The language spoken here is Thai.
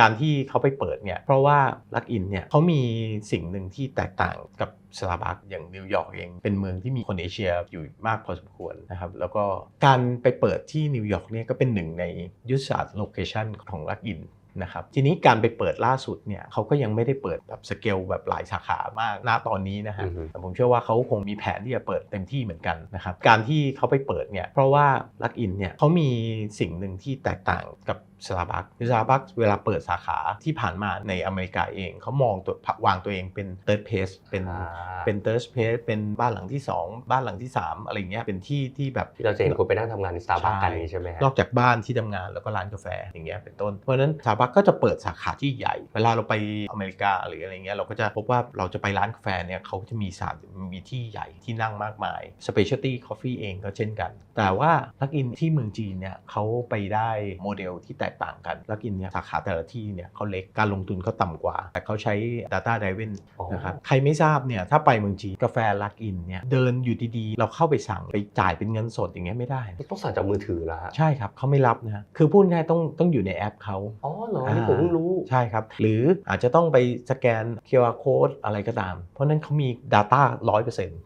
การที่เขาไปเปิดเนี่ยเพราะว่าลักอินเนี่ยเขามีสิ่งหนึ่งที่แตกต่างกับสตาร์บัคอย่างนิวยอร์กเองเป็นเมืองที่มีคนเอเชียอยู่มากพอสมควรนะครับแล้วก็การไปเปิดที่นิวยอร์กเนี่ยก็เป็นหนึ่งในยุทธศาสตร์โลเคชันของลักอิน นะครับทีนี้การไปเปิดล่าสุดเนี่ยเขาก็ยังไม่ได้เปิดแบบสเกลแบบหลายสาขามากณตอนนี้นะฮะอือฮึแต่ผมเชื่อว่าเขาคงมีแผนที่จะเปิดเต็มที่เหมือนกันนะครับการที่เขาไปเปิดเนี่ยเพราะว่าลักอินเนี่ยเขามีสิ่งหนึ่งที่แตกต่างกับสตาร์บัคสตาร์บัคเวลาเปิดสาขาที่ผ่านมาในอเมริกาเอง เขามองตัววางตัวเองเป็น third place เป็นอ่าเป็น third place เป็นบ้านหลังที่สองบ้านหลังที่สามอะไรเงี้ยเป็นที่ที่แบบที่เราจะเห็นคุณไปนั่งทำงานในสตาร์บัคกันนี้ใช่ไหมฮะนอกจากบ้านที่ทำงานแล้วก็ร้านกาแฟอย่างเงี้ยเป็นต้นเพราะฉะนั้นสตาร์บัคก็จะเปิดสาขาที่ใหญ่ เวลาเราไปอเมริกาหรืออะไรเงี้ยเราก็จะพบว่าเราจะไปร้านกาแฟเนี่ยเขาจะมีสามีที่ใหญ่ที่นั่งมากมาย Specialty Coffee เองก็เช่นกัน แต่ว่าลักอินที่เมืองจีนเนี่ยเขาไปได้โมเดลที่แตกต่างกันลักอินเนี่ยสาขาแต่ละที่เนี่ยเขาเล็กการลงทุนเขาต่ำกว่า แต่เขาใช้ Data Driven อ๋อนะครับใครไม่ทราบเนี่ยถ้าไปเมืองจีนกาแฟลักอินเนี่ยเดินอยู่ดีๆ เราเข้าไปสั่งไปจ่ายเป็นเงินสดอย่างเงี้ยไม่ได้ ต้องสั่งจากมือถือแล้วฮะใช่ครับเขาไม่รับนะฮะคือพูดง่ายๆต้องต้องอยู่ในแอปเขาอ๋อเหรอนี่ผมเพิ่งรู้ใช่ครับ หรืออาจจะต้องไปสแกน QR code อะไรก็ตาม เพราะฉะนั้นเขามี Data 100%